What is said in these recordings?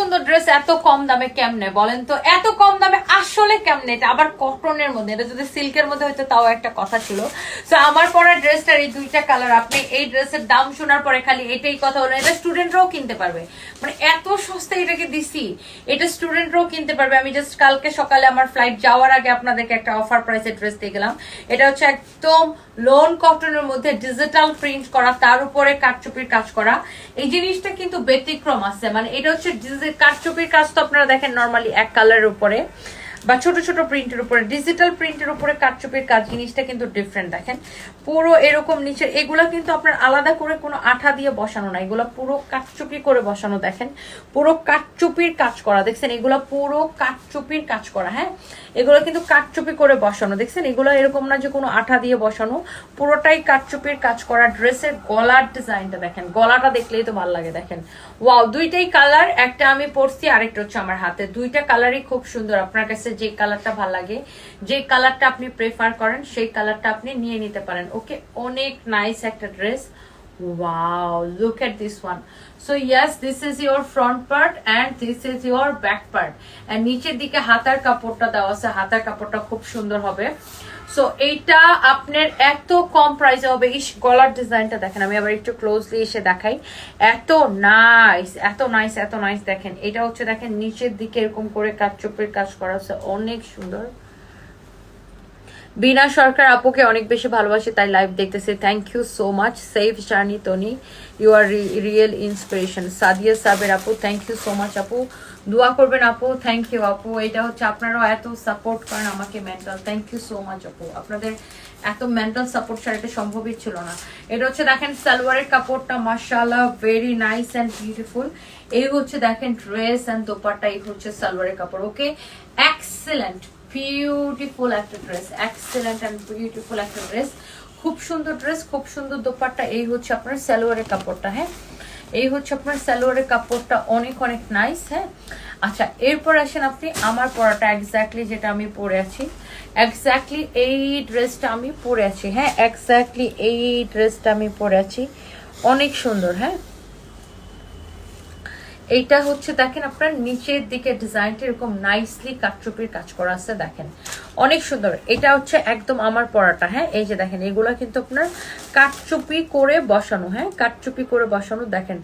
সুন্দর ড্রেস এত কম দামে কেমনে বলেন তো? এত কম দামে আসলে কেমনে এটা? আবার কটনের মধ্যে, এটা যদি সিল্কের মধ্যে হয়তো তাও একটা কথা ছিল। তো আমার পরা ড্রেসটার এই দুইটা কালার আপনি এই ড্রেসের দাম শোনার পরে খালি এটাই কথা হলো এটা স্টুডেন্টরাও কিনতে পারবে। মানে এত সস্তা এটাকে দিছি, এটা স্টুডেন্টরাও কিনতে পারবে। আমি জাস্ট কালকে সকালে আমার ফ্লাইট যাওয়ার আগে আপনাদেরকে একটা অফার প্রাইসে ড্রেস দিয়ে গেলাম। এটা হচ্ছে একদম লোন কটনের মধ্যে ডিজিটাল প্রিন্ট করা, তার উপরে কাঠচুপির কাজ করা। এই জিনিসটা কিন্তু ব্যতিক্রম আছে। মানে এটা হচ্ছে কাঠচুপির কাজ তো আপনারা দেখেন নর্মালি এক কালারের উপরে। বা ছোট ছোট প্রিন্টের উপরে ডিজিটাল প্রিন্টের উপরে কাঠচুপির কাজ জিনিসটা কিন্তু ডিফারেন্ট দেখেন। পুরো এরকম নিচের, এগুলা কিন্তু আপনার আলাদা করে কোনো আঠা দিয়ে বসানো না। এগুলো পুরো কাঠচুপি করে বসানো দেখেন। পুরো কাঠচুপির কাজ করা, দেখছেন? এগুলো পুরো কাঠচুপির কাজ করা হ্যাঁ? এগুলো কিন্তু কাঠচুপি করে বসানো, দেখছেন? এগুলো এরকম না যে কোনো আঠা দিয়ে বসানো। পুরোটাই কাঠচুপির কাজ করা, ড্রেসের গলার ডিজাইনটা দেখেন। গলাটা দেখলেই তো ভালো লাগে দেখেন। ওয়াও, দুইটাই কালার একটা আমি পরছি, আরেকটা হচ্ছে আমার হাতে। দুইটা কালারই খুব সুন্দর, আপনার কাছে যে কালারটা ভালো লাগে, যে কালারটা আপনি প্রেফার করেন, সেই কালারটা আপনি নিয়ে নিতে পারেন। ওকে, অনেক নাইস একটা dress wow, look at this one. So, yes, this is your front part and this is your back part. And নিচের দিকে হাতার কাপড়টা দেওয়া আছে, হাতার কাপড়টা খুব সুন্দর হবে। সো এইটা আপনার এত কম প্রাইসে হবে। ইস, গলার ডিজাইনটা দেখেন, আমি আবার একটু ক্লোজলি এসে দেখাই। এত নাইস এত নাইস এত নাইস দেখেন। এটা হচ্ছে দেখেন, নিচের দিকে এরকম করে কাজ চোপের কাজ করা আছে, অনেক সুন্দর। বিনা সরকার আপুকে অনেক বেশি ভালোবাসে, তাই লাইভ দেখতেছে। Thank you so much safe journey Toni you are real inspiration Sadia Saber আপু থ্যাংক ইউ সো মাচ আপু। দোয়া করবেন আপু থ্যাংক ইউ আপু। এটা হচ্ছে আপনারাও এত সাপোর্ট করেন আমাকে mental thank you so much আপু। আপনাদের এত মেন্টাল সাপোর্ট ছাড়া এটা সম্ভবই ছিল না। এটা হচ্ছে দেখেন সালোয়ারের কাপড়টা মার্শাল্লাহ ভেরি নাইস অ্যান্ড বিউটিফুল এই হচ্ছে দেখেন ড্রেস অ্যান্ড দোপাট্টা, এই হচ্ছে সালোয়ারের কাপড় ওকে এক্সেলেন্ট বিউটিফুল একটা ড্রেস এক্সেলেন্ট অ্যান্ড বিউটিফুল একটা ড্রেস খুব সুন্দর ড্রেস খুব সুন্দর দোপাট্টা। এই হচ্ছে আপনার সালোয়ারের কাপড়টা হ্যাঁ? এই হচ্ছে আপনার সালোয়ারের কাপড়টা, অনেক অনেক নাইস হ্যাঁ? আচ্ছা এরপর আসেন আপনি আমার পরাটা এক্স্যাক্টলি যেটা আমি পরে আছি। এক্স্যাক্টলি এই ড্রেসটা আমি পরে আছি হ্যাঁ? এক্স্যাক্টলি এই ড্রেসটা আমি পরে আছি। অনেক সুন্দর হ্যাঁ? এইটা হচ্ছে, দেখেন আপনার নিচের দিকে ডিজাইনটা এরকম নাইসলি কাটচুপির কাজ করা আছে, দেখেন। অনেক সুন্দর। এটা হচ্ছে একদম আমার পড়াটা হ্যাঁ? এই যে দেখেন, এগুলো কিন্তু আপনার কাটচুপি করে বসানো হ্যাঁ? কাটচুপি করে বসানো, দেখেন।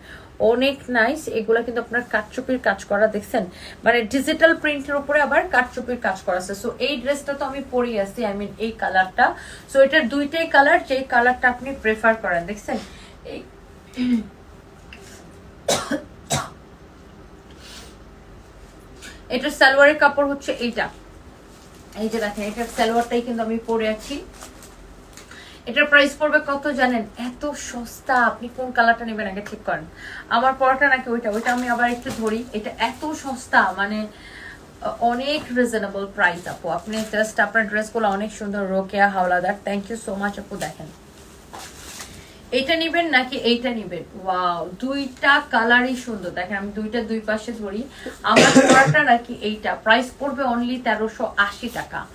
অনেক নাইস এগুলো কিন্তু আপনার কাটচুপির কাজ করা, দেখছেন? মানে ডিজিটাল প্রিন্টের উপরে আবার কাটচুপির কাজ করা আছে। সো এই ড্রেসটা তো আমি পরে আছি আই মিন এই কালারটা সো এটার দুইটাই কালার যেই কালারটা আপনি প্রেফার করেন, দেখছেন? এই এটার সালোয়ারের কাপড় হচ্ছে এইটা। এই যে দেখেন, এটার সালোয়ারটাই কিন্তু আমি পরে আছি। এটার প্রাইস পড়বে কত জানেন? এত সস্তা। আপনি কোন কালারটা নেবেন আগে ঠিক করেন। আমার পরাটা নাকি ওইটা ওইটা আমি আবার একটু ধরি। এটা এত সস্তা মানে অনেক রিজনেবল প্রাইস আপু। আপনি জাস্ট আপনার ড্রেসগুলো অনেক সুন্দর, Rokeya, Howlader. Thank you so much আপু, দেখেন। এটা নিবেন নাকি এইটা নিবেন? ওয়াও দুইটা কালারই সুন্দর। দেখেন, আমি দুইটা দুই পাশে ধরি। আমার নাকি এইটা। প্রাইস পড়বে অনলি তেরোশো আশি টাকা।